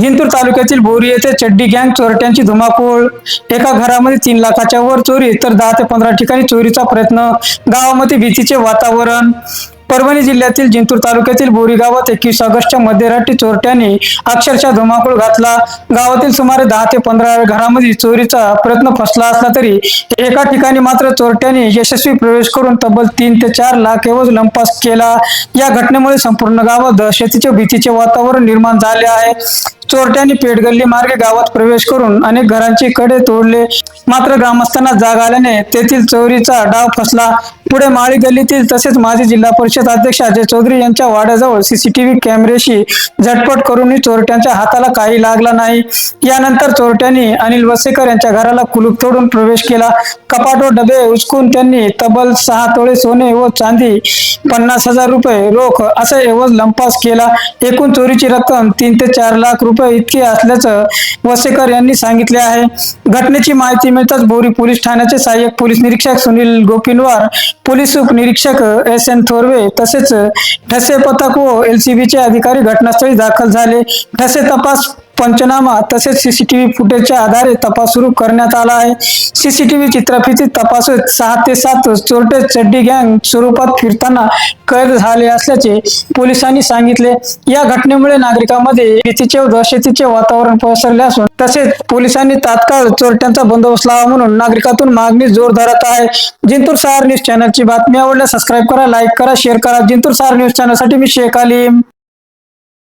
जिंतूर तालुक्यातील बोरी येथे चड्डी गँग चोरट्यांची धुमाकूळ एका घरामध्ये तीन लाखाच्या वर चोरी तर दहा ते पंधरा ठिकाणी चोरीचा प्रयत्न गावामध्ये भीतीचे वातावरण. परभणी जिल्ह्यातील जिंतूर तालुक्यातील बोरी गावात एकवीस ऑगस्टच्या मध्यरात्री चोरट्यांनी अक्षरशः धुमाकूळ घातला. गावातील सुमारे दहा ते पंधरा घरामध्ये चोरीचा प्रयत्न फसला असला तरी एका ठिकाणी मात्र चोरट्यांनी यशस्वी प्रवेश करून तब्बल तीन ते चार लाख एवढ लंपास केला. या घटनेमुळे संपूर्ण गावात दहशतीचे भीतीचे वातावरण निर्माण झाले आहे. चोरट्यांनी पेटगल्ली मार्गे गावात प्रवेश करून अनेक घरांचे कडे तोडले. मात्र ग्रामस्थांना जाग आल्याने तेथील चोरीचा डाव फसला. पुढे माळी गल्लीतील तसेच माजी जिल्हा परिषद अध्यक्ष अजय चौधरी यांच्या वाड्याजवळ सीसीटीव्ही कॅमेरेशी झटपट करूनही चोरट्यांच्या हाताला काही लागला नाही. यानंतर चोरट्यांनी अनिल वसेकर यांच्या घराला कुलूप तोडून प्रवेश केला. कपाट व डबे उचकून त्यांनी तब्बल सहा तोळे सोने व चांदी पन्नास हजार रुपये रोख असा एवज लंपास केला. एकूण चोरीची रक्कम तीन ते चार लाख रुपये इतकी असल्याचं वसेकर यांनी सांगितले आहे. घटनेची माहिती मिळताच बोरी पोलीस ठाण्याचे सहाय्यक पोलीस निरीक्षक सुनील गोपिनवार पोलीस उपनिरीक्षक एस एन थोरवे तसेच ठसे पथक व एल सी बीचे अधिकारी घटनास्थळी दाखल झाले. ठसे तपास पंचनामा तसेच सीसीटीव्ही फुटेजच्या आधारे तपास सुरू करण्यात आला आहे. सीसीटीव्ही चित्रफितीत तपासत सहा ते सात चोरटे चड्डी गँग स्वरूपात फिरताना कैद झाले असल्याचे पोलिसांनी सांगितले. या घटनेमुळे नागरिकांमध्ये भीतीचे व दहशतीचे वातावरण पसरले असून तसेच पोलिसांनी तात्काळ चोरट्यांचा बंदोबस्त लावा म्हणून नागरिकातून मागणी जोर धरत आहे. जिंतूर सहार न्यूज चॅनलची बातमी आवडल्या सबस्क्राईब करा लाईक करा शेअर करा. जिंतूर सहार न्यूज चॅनलसाठी मी शेख अलीम.